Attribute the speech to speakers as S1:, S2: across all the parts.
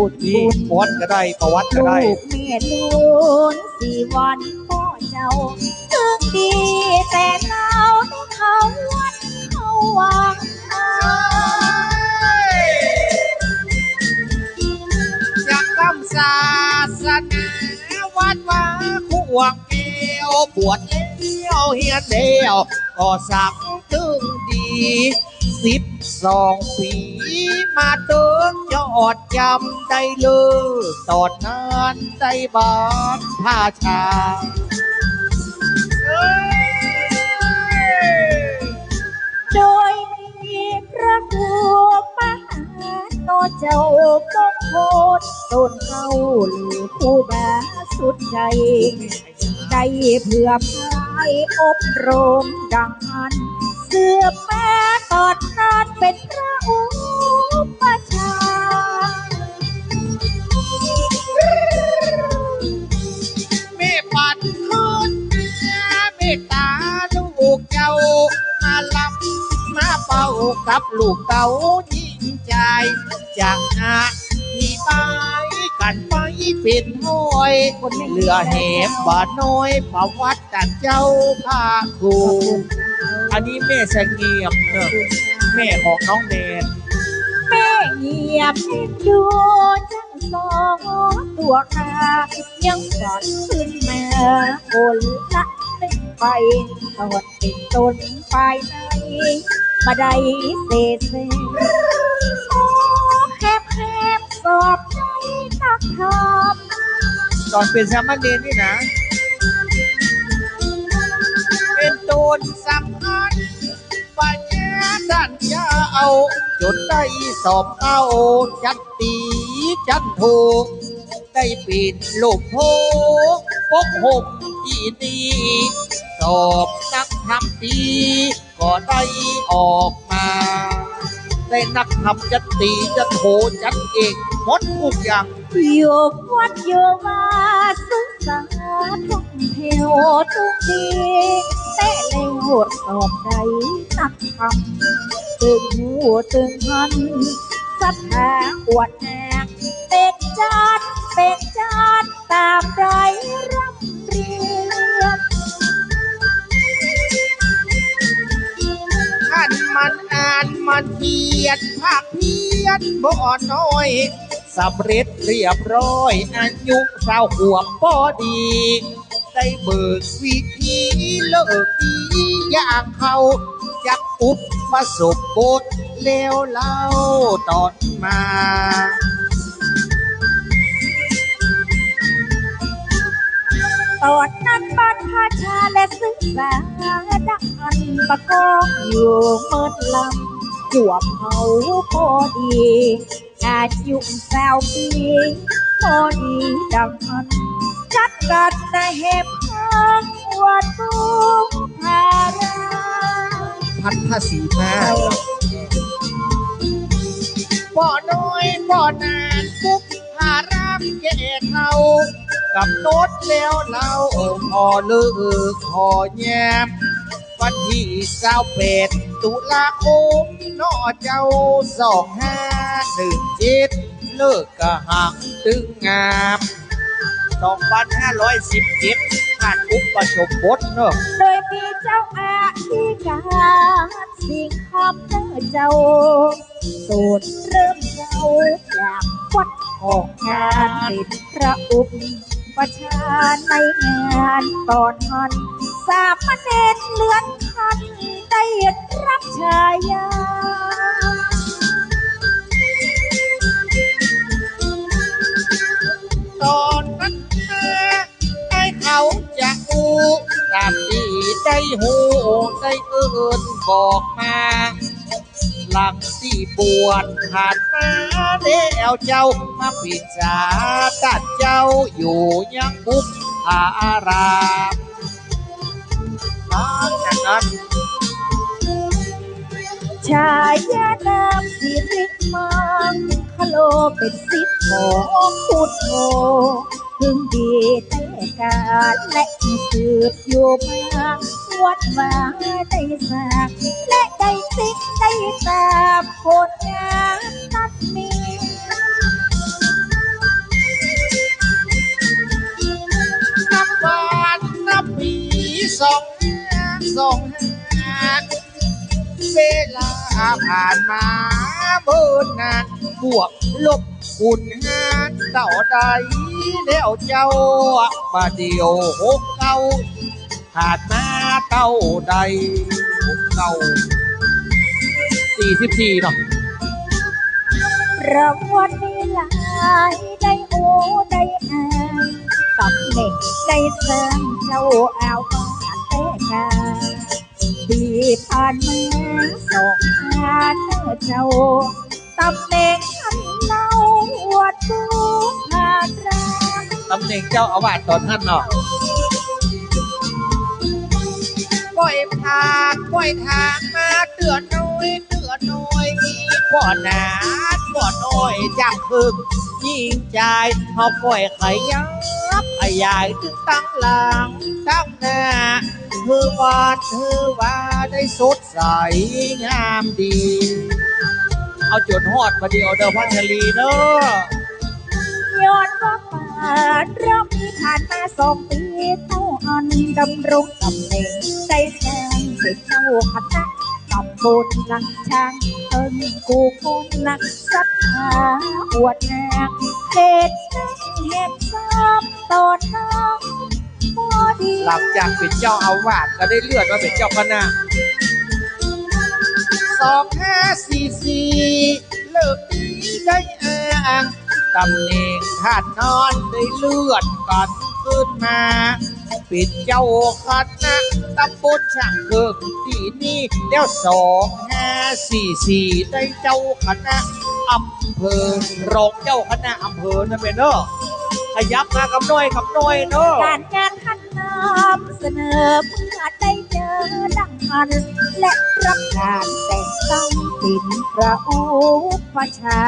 S1: บุญ
S2: นี่
S1: บุญ
S2: ประวัติก็ได้ประวัติก็
S1: ลู
S2: ได้
S1: กแม่ลุนสี่วันพ่อเจ้าถึงดีแต่เนาในเขาวัดเขาวังอา
S2: จากคำศาสนาวัดว่าคู่วังเอวปวดเลี้ยวเฮียนเดียวก็สักถึงดีสิบสองปี มาเดินยอดจำได้เลยตอนนั้นได้บ้านท่าชา
S1: โดยมีพระครูมหาโนเจ้าปกโพดต้นเขาหรือผู้บาสุดใจได้เพื่อพายอบรมดังอันเสื่อแม้ตอนนั้นเป็นั
S2: บลูกเต้ายิ่งใจจากนาที่ไปกันไปเป็นห้อยคนเหลือเหมบาน้อยประวัติจันเจ้าพาครูอันนี้แม่เสงี่ยมเนอะแม่ของน้องแนน
S1: แม่เงียบเอ็นดูจังสองตัวขายังฝันขึ้นมาคนละเป็นไปตอนเป็นต้นไปใน มาไดเศษเศษโอ้แคบแคบสอบใจนักทำ
S2: ตอนเป็นสามเณรนี่นะ เป็นต้นสำคัญปัญญาดันยาเอาจนได้สอบเข้าจัดตีจัดถูก ได้ปิดลูกโพปกห่มที่ดี สอบนักทำดี ก็ได้ออกมาได้นักทำจัดตีจัดโถจัดเอกหมดทุกอย่าง
S1: อยู่วัดอยู่มาสุสาท่องเทียวทุกทีแต่เร็วสอบใดนักทำตึงหูตึงหันสัทธาอวดแอกเป็กจานเป็กจานตามไรร่ำเรีย
S2: ท่านมันอ่านมันเกียดภาคเพียนบ่น้อยสำเร็จเรียบร้อยอายุสาวขวบพอดี ได้เบิกวิธีเลิกดีอย่างเขาจักอุบประสบบทแล้วเล่าตอนมา
S1: ตอนนั้นบ้านพาชาและศึกษาดังประกอบอยู่เมิดลำหัวเผาพอดีอายุสาวปีพอดีดังอันจัดกันในเหตุพังวัดตุงพารา
S2: พันธสีมาบ่น้อยบ่นานกุ๊กหารามแก่เขา กับน้ตแล้วเราพอเลิกพอแยมวันที่เก้าเป็ดตุลาคมนอเจ้าสองห้าหนึ่งเจ็ดเลิกกะหักตึงงามสองพันห้าร้อยสิบเจ็ดงานอุปสมบทเนอะ
S1: โดยมีเจ้าอาธิการสิ่งคำเนอเจ้าสูตรเริ่มเจ้าจากวัดออกงานเป็นพระอุป ประชาในงานตอนหันสามเณรเลือนคันได้รับชายา
S2: ตอนนั้นแม่ให้เขาจะอูตามที่ได้หูได้เอินบอกมา หลังที่บวชผ่านมาแล้วเจ้ามาปิดสาตัดเจ้าอยู่ยังบุกอารามหลังจากนั้น
S1: ชายานามสิริมังคโลเป็นสิทธิ์ของพุทโธถึงดี cả lệnh sượt vô ma vàng tay sạc lệ đầy tích tay tạp hồn nhá tắt mi. Năm ba năm bị sông sông về là ผ่านมา
S2: เบินนานบวกลบ คูณหารเต่าใดแล้วเจ้ามาเดียวหกเก้าผ่านมาเก้าใดหกเก้าสี่สิบสี่เนาะ
S1: รางวัลมีหลายได้โอ้ได้อายตำแหน่งได้สร้างเจ้าอาวบาดแต่กาปีผ่านมาสองอาเนื้อเจ้าตำแหน่ง วัดบูผ่านรา
S2: ตำแหน่งเจ้าอาวาสตอนท่านเนาะปล่อยผากปล่อยทางมาเตือนน้อยเตือนน้อยมีบ่อนาดบ่อน้อยจากพึงยิ่งใจเขาปล่อยขยับขยายถึงตั้งหลังตั้งหน้าคือว่าคือว่าได้สดใสงามดี เอาจนฮอดมาเดียวเด้อพัชรีเด้อ
S1: ย้อนว่าป่านรอบนี้ผ่านมาสองปีเท่าอันดำรงตำแหน่งได้แสงเสร็จเจ้าคณะตำบลนักช่างเอิงกูคนนักสัทธาอวดนางเด็ดแห่งซ้ำตอนน้องพอดี
S2: หลังจากเป็นเจ้าอาวาสก็ได้เลื่อนมาเป็นเจ้าคณะสองห้าสี่สี่เลิกดีได้อ้าง ตำแหน่งท่านนอนได้เลื่อนกันขึ้นมาป็นเจ้าคณะตำบลช่างเกิกที่นี่แล้วสองห้าสี่สี่ได้เจ้าคณะอำเภอรองเจ้าคณะอำเภอนะเป็นเนอะขยับมากับน้อยกับน้อยเนอะ
S1: การงานขันนำเสนอเมื่อได้เจอดังพัน และรับการแต่งตั้งเป็นพระอุปชา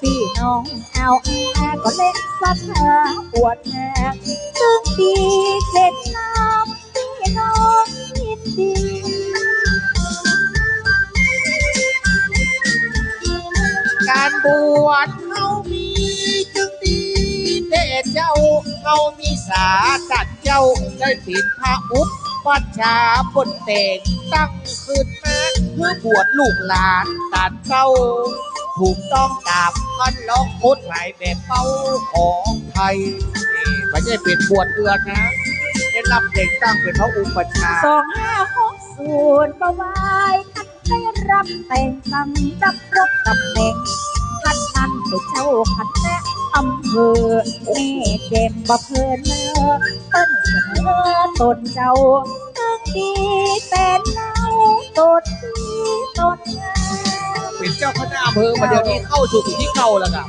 S1: พี่น้องเอาแอก็เล่นสัทธาปวดแหกซึ่งดีเด็ดน้ำพี่น้องยินดี
S2: การบวชเฮามีจึงดีแต่เจ้าเฮามีสาตัดเจ้าได้ปิดพระอุป ปัชาบนแต่งตั้งขึ้นมาเพื่อบวชลูกหลานตัดเก้า ถูกต้องตามกันล็อกกฎหมายแบบเป้าของไทยนี่ไม่ใช่เป็นบวชเอือนนะ ได้รับแต่งตั้งเป็นพระอุปชา
S1: สองห้าหกศูนย์ประวายท่านได้รับแต่งตั้งรับรบตำแหน่ง ท่านนั้เป็นเจ้าคณะอำเภอแม่เจ็บบ่เพลินเลอเปิ้นเสนอตนเจ้าตึงดีเป็นเนาตนดีตนงาม
S2: เป็นเจ้าคณะอำเภอมาเดี๋ยวนี้เข้าสู่ที่เก่าแล้วครับ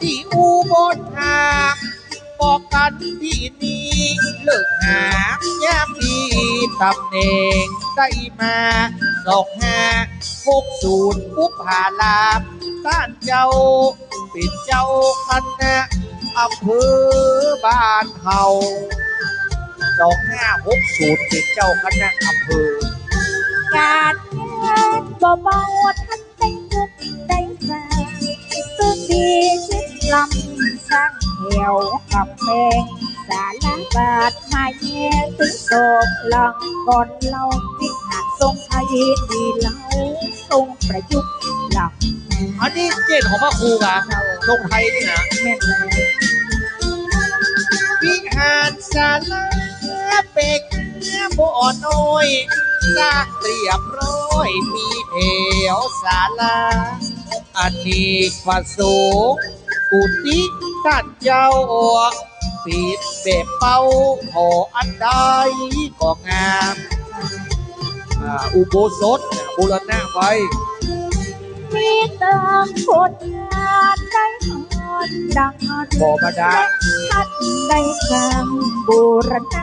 S2: ที่อุบลหากบอกกันที่นี่เลิกหายามดีตำแหน่งได้มาสองห้าหกศูนย์ปุ๊บหาลาม ต้านเจ้าป็นเจ้าคณะอำเภอบ้านเฮาสองห้าหกศูนย์เป็นเจ้าคณะอำเภอ
S1: การงานบ่เบาท่านได้เงินได้สร้างซึ่งดีชิดลำสร้างแถวกับแพงสารบาทมาแย่ถึงโศกหลัง ก่อนเราพิหารทรงไทยดีเล่าทรงประยุกต์หลัก
S2: อันนี้เจนของพระครูกะลงไทยนี่นะ
S1: แม่นแล้ว
S2: วิหารศาลาเป็กบ่อน้อยสร้างเรียบร้อยมีแถวศาลาอันนี้ประสงค์กุฏิท่านเจ้า ปิดแบบเป้าขออันใดก็งามอ่าอุโบสถบูรณะไว้
S1: มีเติมผลงานได้หอนดังอัน
S2: บ่บาดาล
S1: ท่านได้สร้างบูรณะ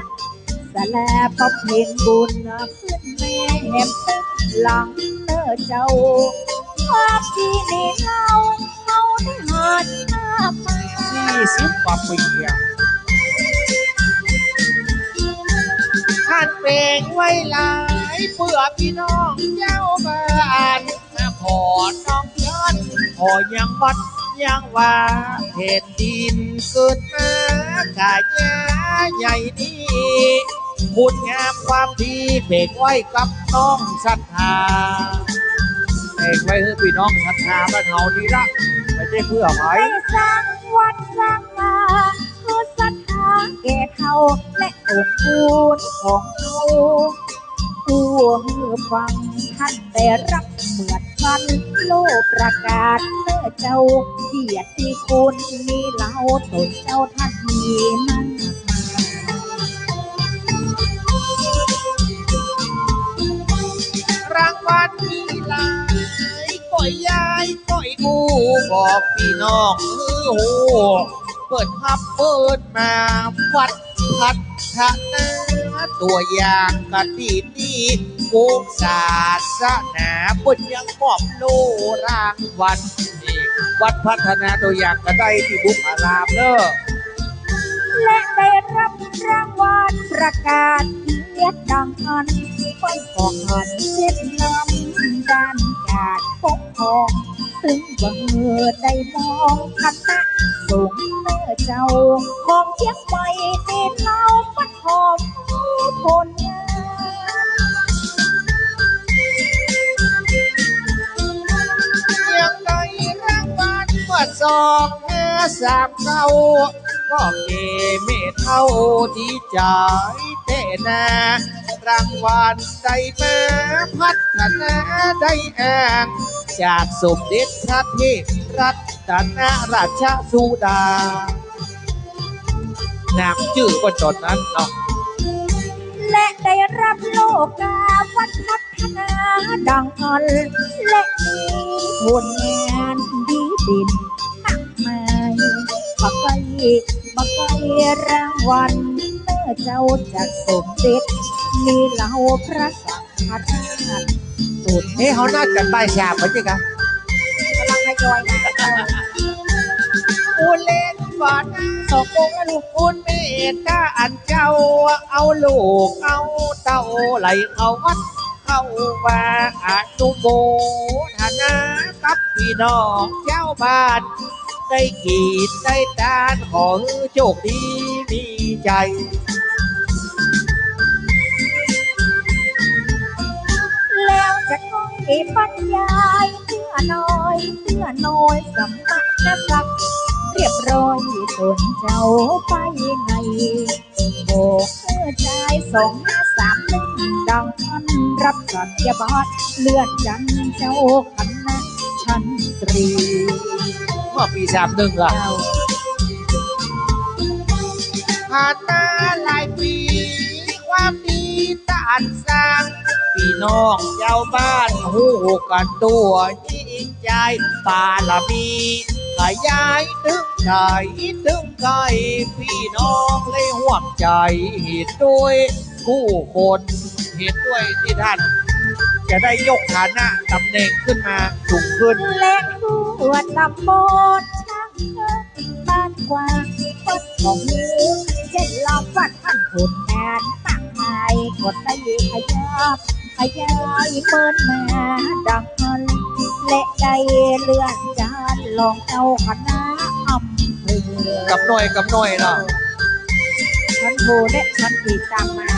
S1: สลาบำเพ็ญบุญขึ้นแม่แหมตึกหลังเตอเจ้าความที่นี่เล่าเขาได้หอดหน้ามา
S2: ยี่สิบกว่าปีอะานเปลงไว้หลายเพื่อพี่น้องเจ้าบ้านมาขอน้องย้อนขอยังวัดยังว่าแผ่นดินเกิดมากาญาใหญ่นี้คุณงามความดีเบรกไว้กับน้องศรัทธาเบรกไว้เพื่อพี่น้องศรัทธาบ้านเฮานี่ละไม่ใช่เพื่อไผ
S1: ให้สร้างวัดสร้างงาเพื่อศรัทธาแก่เท่าและ ตนคูณของเขาผู้ฟังท่านได้รับเหมือนกันโลประกาศเมื่อเจ้าเกียรติคุณมีเล่าตนเจ้าท่านมีมากมาย
S2: รางวัลมีหลายก้อยยายก้อยกูบอกพี่น้องเออโหเปิดฮับเปิดมาวัด พัฒนาตัวอย่างกติดีกูศาสนาบนยังมอบโลรางวัลนี่วัดพัฒนาตัวอย่างก็ได้ที่บุกอารามเนอะ
S1: และได้รับรางวัลประกาศเกียรติดังอันไปขอหันเจ็ดน้ำด้านการปกครอง ถึงว่าเมื่อได้มองคณะ สงเมื่อเจ้าของเชียงใหม่ต็นเล่าปัดหอมผลงานเชี
S2: ยังได้รางวัลเมื่อสองห้าสามเก้าก็เกเมเท่าดีใจแต่นารางวัลได้มาพัฒนาได้อ้างจากสมเด็จพระเทพรัตน ราชสุดานามชื่อก็จดนั้นเนาะ
S1: และได้รับโลกาวัฒพัฒนาดังอันและมีผลงานดีเด่นมากมายบักไก่บักไก่รางวัลเมื่อเจ้าจากสมเด็จมีเหล่าพระสังฆราชสุด
S2: เฮ้เขาน่าจะป้ายชาบไปจิกะ
S1: กำ ลังทยอยมาเจ้า
S2: อุเล่นบอดสองค์ลูกคุณเมตตาอันเจ้า เอาลูกเอาเต้าไหลเอาวัดเข้าว่าอนุโมทนากับพี่น้องเจ้าบ้าน ได้กีดได้ตานขอให้โชคดีมีใจ
S1: แล้วจะก้ องมีบรรยายเพื่อน้อยเพื่อน้อยสำนักนะครับเรียบร้อยตนเจ้าไปไงโบกเพื่อชายสองห้าสามหนึ่งดังท่านรับสัญญาบัตรเลือนจันเจ้าคณะชันตรี
S2: เมื่อปีสามหนึ่งอะ
S1: เจ้า
S2: ผ่านมา ดีตานสร้าง พี่น้องเจ้าบ้านหูกันตัวยิ่งใจปาละมีขยายถึงใจถึงไกลพี่น้องเลยห่วงใจเหตุด้วยผู้คนเหตุด้วยที่ท่านจะได้ยกฐานะตำแหน่งขึ้นมาสูงขึ้น
S1: และทั่วตำบลช่างเอบ้านกว้างต้นของหูเช่นลำวัดท่านผลงานมากายกดได้ขยับขยายเปิดมาดังพันและได้เลื่อนจานลองเอาคณะอำเภอ
S2: กับหน่อยกับหน่อยเนาะ
S1: ฉันโทรและฉันติดตามมา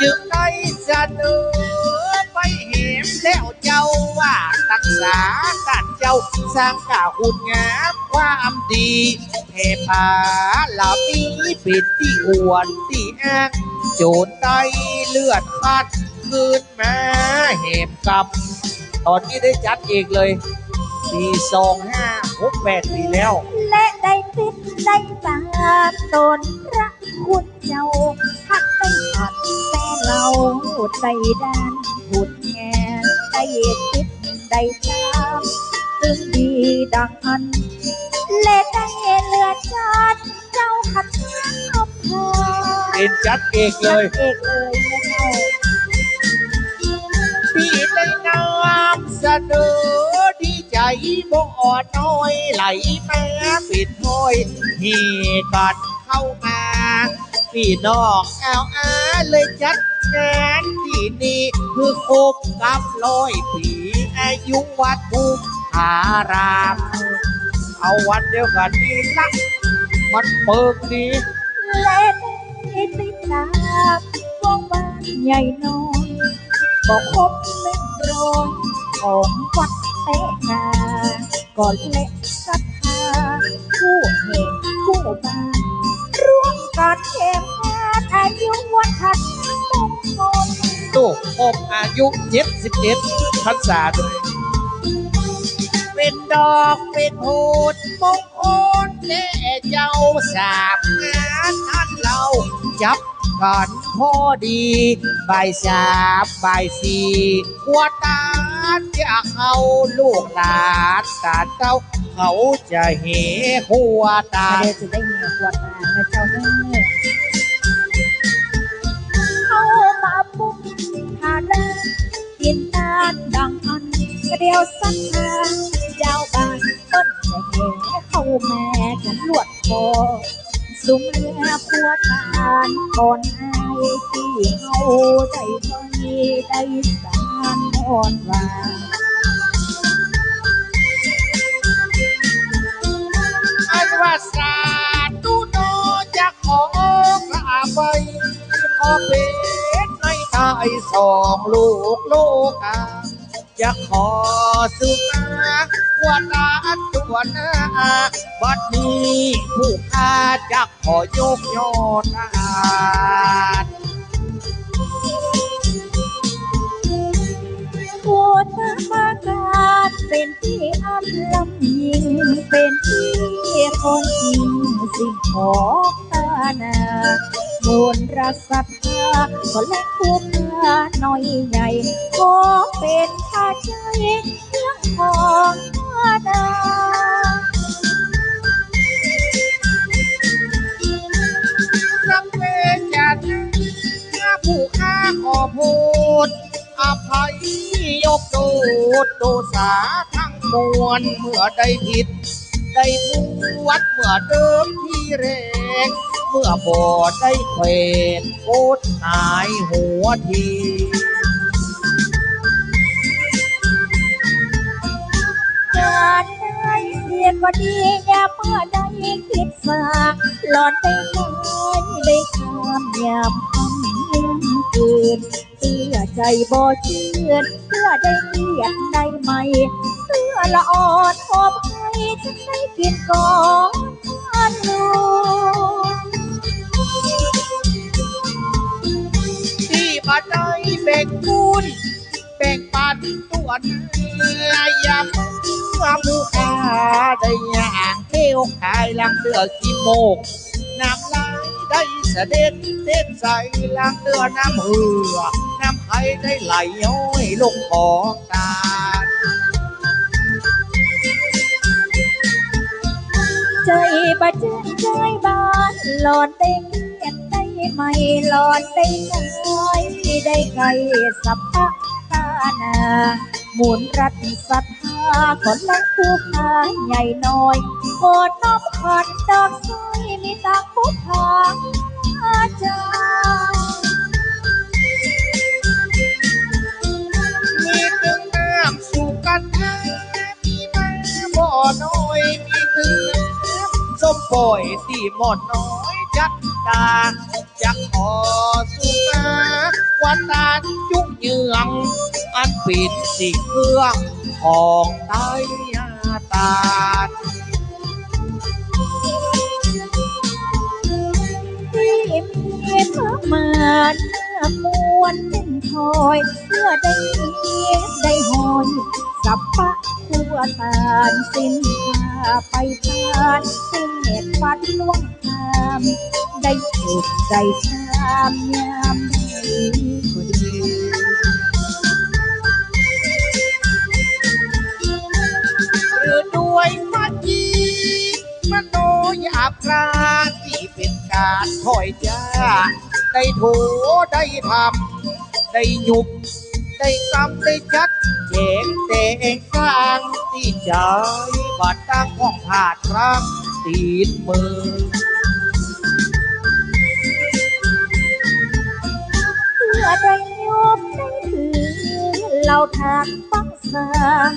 S2: จึงได้เสนอไปเห็นแล้วเจ้าว่าตั้งสาการเจ้าสร้างกาหุ่นงามความดีเทพาลามีปิดที่อวดที่อ้างโจนได้เลือดคัดคืนมาเหมกับ ตอนนี้ได้จัดเองเลยปีสองห้าหกแปดปีแล้ว
S1: และได้ติดได้ตาตนพระคุณเจ้าทักได้ผ่านแต่เราได้ด้านผลงานได้ติดได้ตามซึ่งดีดังอัน และได้เลือดจัดเจ้าขัดอำเภอ
S2: เป็นจัดเองเลย
S1: เอกเลย
S2: พี่ได้ำเสนอดีใจบ่อ่อนน้อยไหลแมาปิดห้อยเฮกันเข้ามาพี่น้องเอาอาเลยจัดงานที่นี่คือครบกับร้อยปีอายุวัดภูมิอาราม เอาวันเดียวกันนี่ละมันเปิกดี
S1: และ ได้ติดตามวงบ้านใหญ่น้อยบอกคบหนึ่งร้อยของวัดเตะนาก่อนเละศรัทธาผู้เหตุผู้บ้านร่วมกันแข่งงานอายุวันทันมงคล
S2: ลูกผมอายุเจ็ดสิบเอ็ดพรรษาด้วย เป็นดอกเป็นโหดมงคลแน่เจ้าสามงานท่านเราจับกันพอดีใบายสามบ่ายสี่หัวตาจะเขาลูกหลานตาเต้าเขาจะเหหัวตา
S1: เดี๋ยวจะได้เมียขวดมานะเจ้าเน้อเข้ามาปุ๊บหาเลิกกินตาดังอันกระเดียวสักทาง ต้นจะแห่เข้าแม่กันลวดคอสุมเรือพัวทานก่อนอายที่เฮาได้พอดีได้สานนอนวา
S2: อันว่าสาธุโนจะขอกราบไปขอเป็นในตายสองลูกโลกา จะขอสุนาว่าตาตัวหน้าบัดนี้ผู้ข้าจะขอยกยอดทาน
S1: ปวดมากาศเป็นที่อันลำยิง เป็นที่คนจริงสิ่งของตานา มูลรักศรัทธาก็เล็กผู้ค้าน้อยใหญ่ขอเป็นข้าใจเรื่องของตานา
S2: รับเวรจากผู้ข้าขอโพดอภัยยกโทษโตสาทั้งมวลเมื่อได้ผิด ได้บวชเมื่อเดิมที่แรกเมื่อบ่ได้เควรโคตรหายหัวที
S1: การได้เสียก็ดีอย่าเมื่อได้คิดฝากหลอนได้คอยได้คำยามคำเลี้ยงคืนเสื้อใจบ่เชื่อนเพื่อได้เกียรติได้ไหมเสื้อละอ่อนอม ให้ฉันได้กินก่อนท่านลู
S2: ที่บ่ได้แบ่งบุญแบ่งปันตัวนื้ย่ามื่อผู้ข้าได้ย่างเที่ยวขายลังเดือกิโมกน้ำลายได้เสด็จเส้นใสล้างเนื้อน้ำเหือน้ำไข่ได้ไหลย้อยลงของตา
S1: ใจบาจืนใจบานหลอนได้เกียรติได้ไหมหลอนได้น้อยได้ไกลสัพพะตานาหมุนรัตศรัทธาคนละผู้ค้าใหญ่น้อยโคตรน้อมขอนดอกสร้อยมีตาผู้ทางอาจารย์ำ
S2: ส้มปล่อยที่หมดน้อยจัดตาจะ ล
S1: ที่มีพระมารหน้ามวลเป็นทอยเพื่อได้เกียรติได้หอย สัพพะทั่วทานสิ้นค่าไปทานเป็นเหตุฟันล่วงทามได้สุขได้ชามยามดีก็ดี
S2: หรือด้วยมัจจีมโนหยาบกลาง เป็นการถอยจ้า ได้โถได้ทำได้หยุบ ได้กำได้ชัดแจงแต่งกลางที่ใจบัดตั้งของผาดรักตีนมือ
S1: เพื่อได้ยบได้ถือเราทางฟังสาง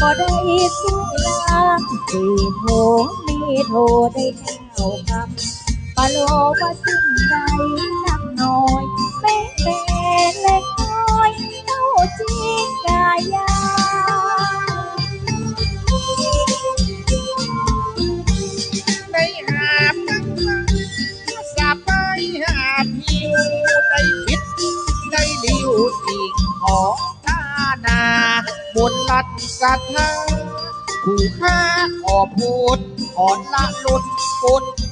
S1: ก็ได้สวยลางสี่โถมีโถได้เท่าคำ ปะโลว่าสิ่งใดนักน้อยแม้เล็กน้อยเต้าจีนกายา
S2: ได้หาบตั้งสาบไปหาผิวได้ผิดได้ลิวสิ่งของทานาบนลัดสัทธาผู้ค้าขอพูดขอละลุดกดตูดไทยยังไทยยัง
S1: ขออย่าได้เป็น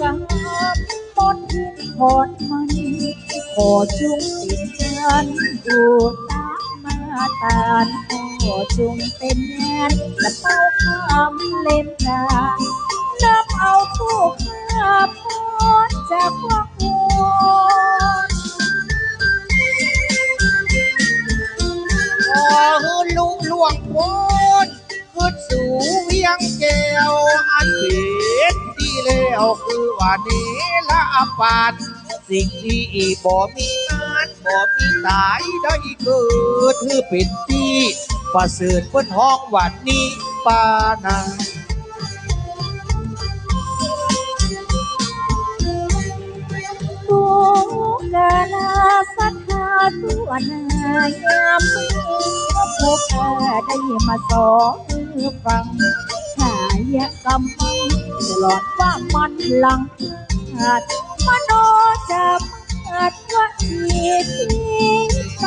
S1: กับมนทินขอนมันขอจุงเป็นจันดูตามมาตานขอจุงเป็นงาน อาผู้ข้าพรจากพวกหัว
S2: ขอฮือลุล่วงพนขึ้นสู่เวียงแก้วอันเป็นที่แล้วคือว่าเนละปานสิ่งที่บ่มีงานบ่มีตายได้เกิดคือเป็นที่ประเสริฐเพิ่นห้องวันนี้ปานัง
S1: ตูกาลา ทธาตัวนายามมือพวกข้าได้มาสองฟังหายกำมังตลอดว่ามันหลังขาดมโนจะมาดว่าอีทิ้งไป